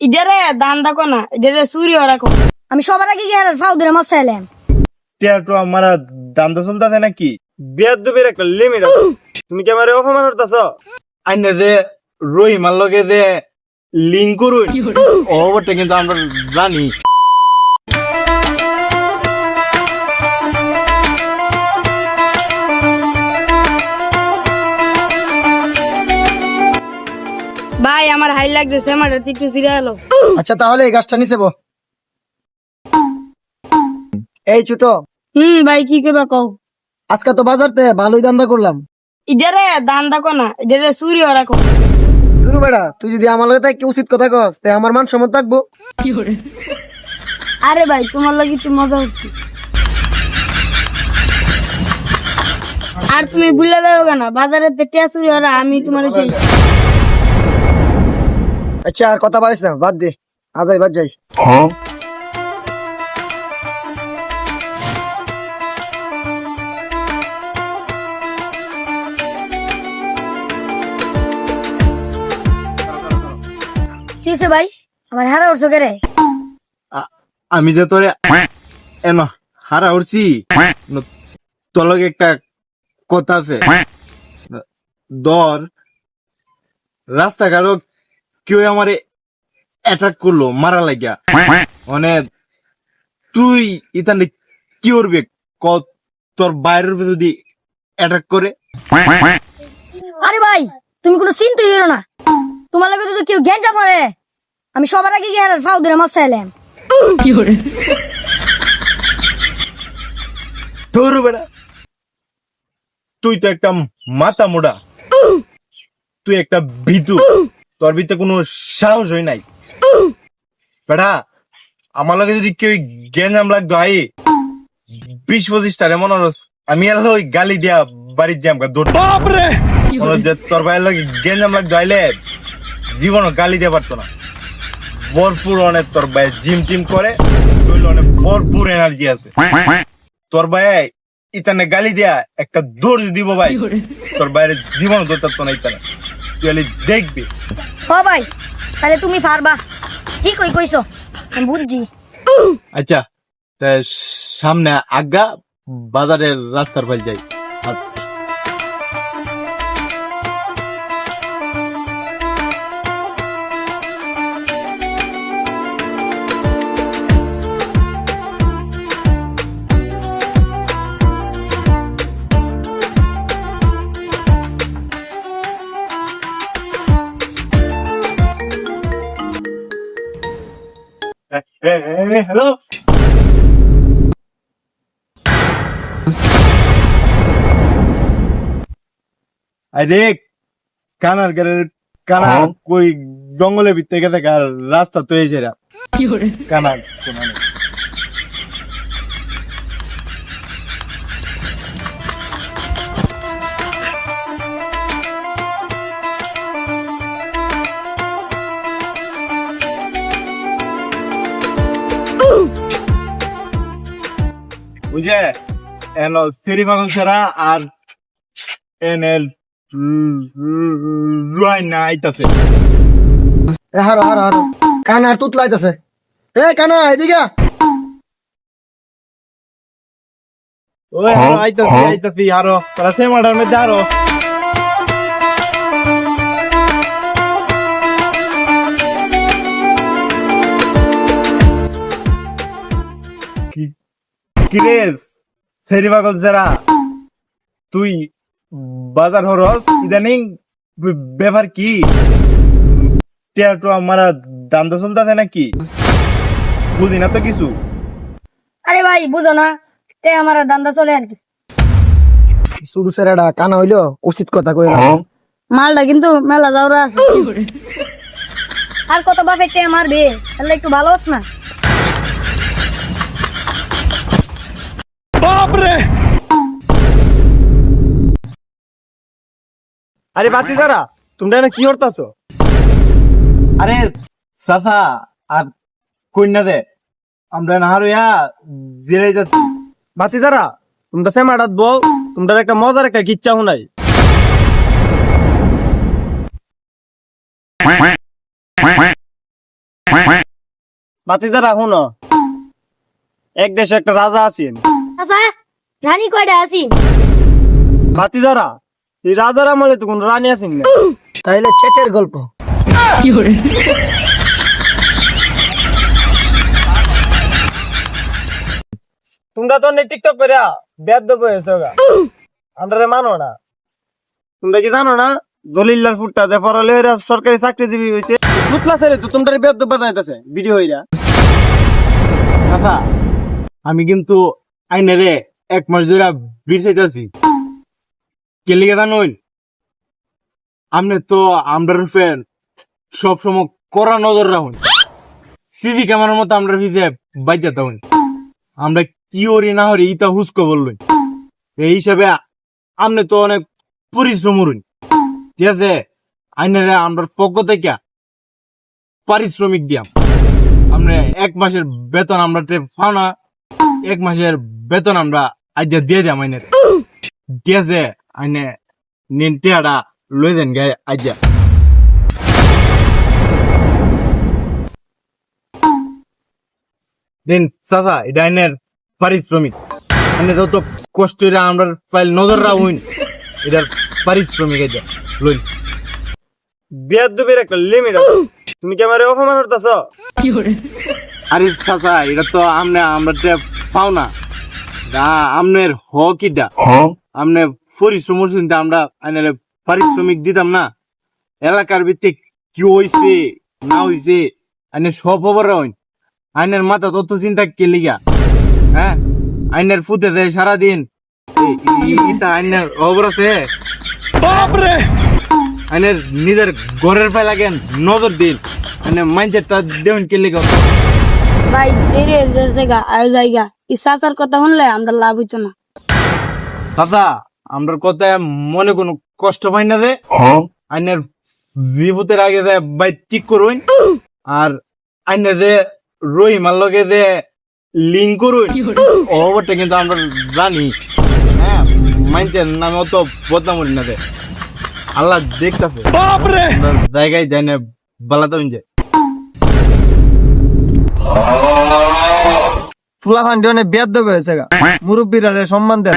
ইদারে দান দাকো না ইদারে চুরি রাখো আমি সবার আগে গিয়ে ফাউ দিলে মাছ চাইলাম টিয়াটো আমার দান্দা চলতেছে নাকি? বিয়ার দুবের একটা লিমিট তুমি কি আমার অপমান করতেছ? আইনে যে রহিমার লগে যে লিঙ্ক করুন কিন্তু আমরা জানি। আমার হাই লাগছে সেমাটা একটু চিরা এলো আচ্ছা তাহলে এই গাছটা নিচে বো। এই ছোট। হুম ভাই কি করবা কও? আজকে তো বাজারতে ভালোই দান্দা করলাম। ইদারে দান দেখো না ইদারে চুরি রাখো দুরু বেড়া তুই যদি আমার লগে তাই উচিত কথা কস তে আমার মান সম্মান থাকব। আরে ভাই তোমার লাগি একটু মজা হচ্ছে। আর তুমি বুঝলে দেবো কেন? বাজারে টিয়া চুরি হরা আমি তোমার সেই আচ্ছা আর কথা পারিস না বাদ দে আজাই বাদ যাই। কি হয়েছে ভাই? আমার হারা উঠছো কে রে আমি যে তোরে এন হারা উঠছি তোর একটা কথা আছে। দর রাস্তাঘাটও কেউ আমারে অ্যাটাক করল মারা লাগিয়া। মানে তুই ইতানে কি করবে? ক তোর বাইরের উপর যদি অ্যাটাক করে? আরে ভাই তুমি কোনো চিন্তাই হইল না। তোমার লাগে যদি কেউ জ্ঞান পারে আমি সবার আগে গিয়ে ফাউ দিলে মাছ চাইলাম কি করে তোর বেড়া। তুই তো একটা মাথা মোড়া তুই একটা ভীতু। তোর ভিতরে কোনো সাহস হয় নাই। বেড়া আমার লগে যদি কেউ গেঞ্জাম লাগতো আই বিশ পঁচিশটা এমন হরস আমি এলো ওই গালি দিয়া বাড়ির যাম দৌড় তোর ভাইয়ের লগে গেঞ্জাম লাগতো আইলে জীবনও গালি দিয়ে পারতো না। ভরপুর অনেক তোর ভাই জিম টিম করে অনেক ভরপুর এনার্জি আছে। তোর ভাই ইতানে গালি দিয়া একটা দৌড় দিব ভাই। তোর বাইরে জীবন দৌড়তো না ইতানে। তুই খালি দেখবি। হ ভাই তাহলে তুমি পারবা ঠিক কই কইছো? আমি বুঝছি। আচ্ছা তা সামনে আজ্ঞা বাজারের রাস্তার পাল যাই। আর হ্যালো আরে কানার গেলে কানা কই জঙ্গলের ভিতরে গেছে রাস্তা তো এসে কানা বুঝে এন সেরি পাগল ছাড়া আর এন এল না আইতাছে। হারো হারো হারো। কানা আর তুতলাইতেছে এ, কানা, এদিকে ও আইতাছি আইতাছি আরও তারা সেম অর্ডার মধ্যে আরও কি সেরি পাগল ছাড়া তুই বাজার হরস? ইদানিং ব্যাপার কি? টিয়াটো আমার দান্দা চলতেছে নাকি? বুঝি না তো কিছু। আরে ভাই বুঝো না। তে আমার দান্দা চলে আর কি। শুরু সেরাডা কানা হইল উচিত কথা কইলাম মালটা কিন্তু মেলা যাওয়া আছে। আর কত বাপের টে মারবে? তাহলে একটু ভালো হোস না? আরে বাতি যারা তোমরা না কি করতেছ? আরে সাসা আর কন্যা দে আমরা না হারুয়া জিরাই যাচ্ছি। বাতি যারা তোমরা সে মাঠাত বউ তোমরা একটা মজার একটা কিচ্ছা শুনাই। বাতি যারা শুনো। এক দেশে একটা রাজা আছেন। রানী কয়টা আছি বাতি যারা এই রাজার আমলে তো কোন রানী আছেন না। তাইলে চেটের গল্প। তোমরা তো অনেক টিকটক করে বেদ হয়েছে গা। আমরা মানো না। তোমরা কি জানো না দলিল্লার ফুটটা যে পড়ালে এরা সরকারি চাকরিজীবী হয়েছে ফুটলা ছেড়ে তো তোমরা বেদ বানাইতেছে ভিডিও হইরা। কাকা আমি কিন্তু আইনারে এক মাস ধরে বীর চাইতেছি। কেলিকে জানুন আপনি তো আমরা ফ্যান সব সময় কড়া নজর রাখুন। সিসি ক্যামেরার মতো আমরা ভিজে বাইতে তখন আমরা কি হরি না হরি ইটা হুস্কো বললুন। এই হিসাবে আপনি তো অনেক পরিশ্রম করুন ঠিক আছে, আইনারে আমরা পক্ষ থেকে পারিশ্রমিক দিয়াম। আমরা এক মাসের বেতন আমরা টে পাও না, এক মাসের বেতন আমরা আজ দিয়ে দিলাম আইনের। ঠিক আছে আইনে নিন টিয়াটা লই দেন গে আজ দিন চাচা এটা আইনের পারিশ্রমিক। আইনে যত কষ্ট আমরা ফাইল নজর রাখুন এটার পারিশ্রমিক এটা লইন। বেদ একটা লিমিট আছে। তুমি কি আমার অপমান করতেছ? আরে চাচা এটা তো আমনে আমরা পাও না। দা আমনের হ কিটা আমনে পরিশ্রম চিন্তা আমরা আইনারে পারিশ্রমিক দিতাম না। এলাকার ভিত্তিক কি হইছে না হইছে আইনের সব খবর হইন। আইনের মাথা তত চিন্তা কে লিগা? হ্যাঁ? আইনের ফুটে দেয় সারাদিন ইতা আইনের খবর আছে? আইনের নিজের ঘরের পায় লাগেন নজর দিন। মানে মাইন্ডের তা দেউন কে লিগা? ভাই দেরি হয়ে যাচ্ছে গা আয় জায়গা এই চাচার কথা শুনলে আমরা লাভ হইতো না। দাদা আমরা কথায় মনে কোনো কষ্ট পাই না যে আইনের জীবতের আগে যে বাই ঠিক করুন আর আইনে যে রহিমার লগে যে লিঙ্ক করুন ওটা কিন্তু আমরা জানি। হ্যাঁ মাইন্সের নামে অত বদনাম করি না যে। আল্লাহ দেখতেছে। জায়গায় যায় না বালাতে যায় ফুলা ফান্ডি অনেক বেদ হয়েছে গা। মুরব্বীরা সম্মান দেন।